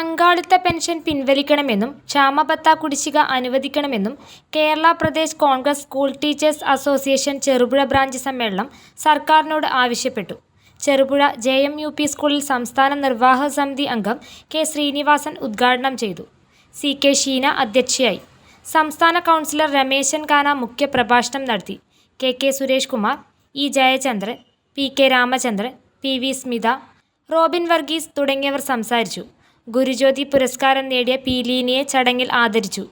പങ്കാളിത്ത പെൻഷൻ പിൻവലിക്കണമെന്നും ക്ഷാമബത്ത കുടിശ്ശിക അനുവദിക്കണമെന്നും Kerala Pradesh Congress school teachers association Cherupuzha branch സമ്മേളനം സർക്കാരിനോട് ആവശ്യപ്പെട്ടു. Cherupuzha J M U P സ്കൂളിൽ സംസ്ഥാന നിർവാഹക സമിതി അംഗം കെ ശ്രീനിവാസൻ ഉദ്ഘാടനം ചെയ്തു. സി കെ ഷീന അധ്യക്ഷയായി. സംസ്ഥാന കൗൺസിലർ രമേശൻ കാന മുഖ്യപ്രഭാഷണം നടത്തി. K K Suresh Kumar E Jayachandran P K Ramachandran P V Smitha Robin Varghese തുടങ്ങിയവർ സംസാരിച്ചു. ഗുരുജ്യോതി പുരസ്കാരം നേടിയ പീലീനിയെ ചടങ്ങിൽ ആദരിച്ചു.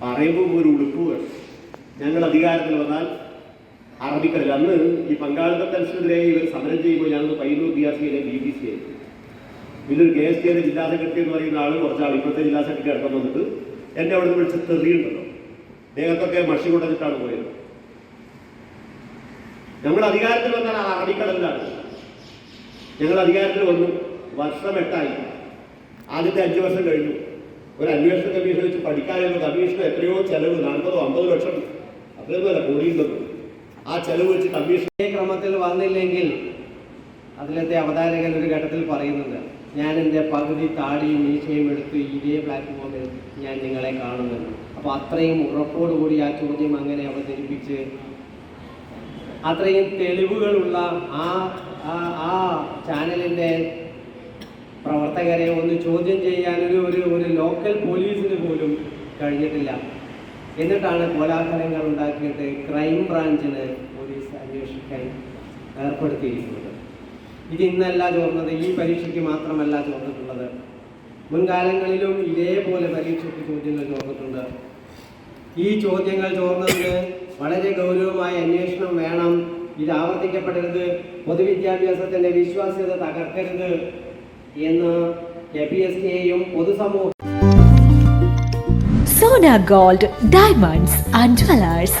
പറയുമ്പോൾ ഒരു ഉടുപ്പ് ഞങ്ങൾ അധികാരത്തിൽ വന്നാൽ അറബിക്കടൽ. അന്ന് ഈ പങ്കാളിത്ത പെൻഷനെതിരെ ഇവർ സമരം ചെയ്യുമ്പോൾ ഞങ്ങൾ Payyanur B R C B B C ആയിരുന്നു. ഇതിൽ കെ എസ് കെയുടെ ജില്ലാ സെക്രട്ടറി എന്ന് പറയുന്ന ആൾ കുറച്ചാൾ ഇപ്പോഴത്തെ ജില്ലാ സെക്രട്ടറി അടുത്ത് വന്നിട്ട് എന്നെ അവിടെ നിന്ന് വിളിച്ച് തെറിയുണ്ടല്ലോ ദേഹത്തൊക്കെ മഷി കൊണ്ടുവന്നിട്ടാണ് പോയത്. ഞങ്ങൾ അധികാരത്തിൽ വന്നാൽ അറബിക്കടലിലാണ്. ഞങ്ങൾ അധികാരത്തിൽ വന്നു. വർഷം എട്ടായി. ആദ്യത്തെ അഞ്ച് വർഷം കഴിഞ്ഞു. ഒരു അന്വേഷണ കമ്മീഷൻ വെച്ച് പഠിക്കാനുള്ള കമ്മീഷൻ എത്രയോ ചെലവ് നാൽപ്പതോ അമ്പതോ ലക്ഷം അത്രയൊന്നുമല്ല കോടിയുണ്ടെന്ന് ആ ചെലവ് വെച്ച് കമ്മീഷൻ ക്രമത്തിൽ വന്നില്ലെങ്കിൽ അതിലത്തെ അവതാരകൻ ഒരു ഘട്ടത്തിൽ പറയുന്നുണ്ട് ഞാൻ എന്റെ പകുതി താടിയും മീശയും എടുത്ത് ഇതേ പ്ലാറ്റ്ഫോമിൽ ഞാൻ നിങ്ങളെ കാണുന്നുണ്ട്. അപ്പോൾ അത്രയും ഉറപ്പോടുകൂടി ആ ചോദ്യം അങ്ങനെ അവതരിപ്പിച്ച് അത്രയും തെളിവുകളുള്ള ആ ആ- ചാനലിന്റെ പ്രവർത്തകരെ ഒന്ന് ചോദ്യം ചെയ്യാൻ ഒരു ഒരു ഒരു ലോക്കൽ പോലീസിന് പോലും കഴിഞ്ഞിട്ടില്ല. എന്നിട്ടാണ് കോലാഹലങ്ങൾ ഉണ്ടാക്കിയിട്ട് ക്രൈം ബ്രാഞ്ചിന് പോലീസ് അന്വേഷിക്കാൻ ഏർപ്പെടുത്തിയിരിക്കുന്നത്. ഇത് ഇന്നല്ല ചോർന്നത് ഈ പരീക്ഷയ്ക്ക് മാത്രമല്ല ചോർന്നിട്ടുള്ളത്. മുൻകാലങ്ങളിലും ഇതേപോലെ പരീക്ഷയ്ക്ക് ചോദ്യങ്ങൾ ചോർന്നിട്ടുണ്ട്. ഈ ചോദ്യങ്ങൾ ചോർന്നതിന് വളരെ ഗൗരവമായ അന്വേഷണം വേണം. ഇത് ആവർത്തിക്കപ്പെടരുത്. പൊതുവിദ്യാഭ്യാസത്തിന്റെ വിശ്വാസ്യത തകർക്കരുത് എന്ന് കെ പി എസ് ടിയെയും പൊതുസമൂഹം Sona gold diamonds and jewellers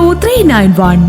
three nine one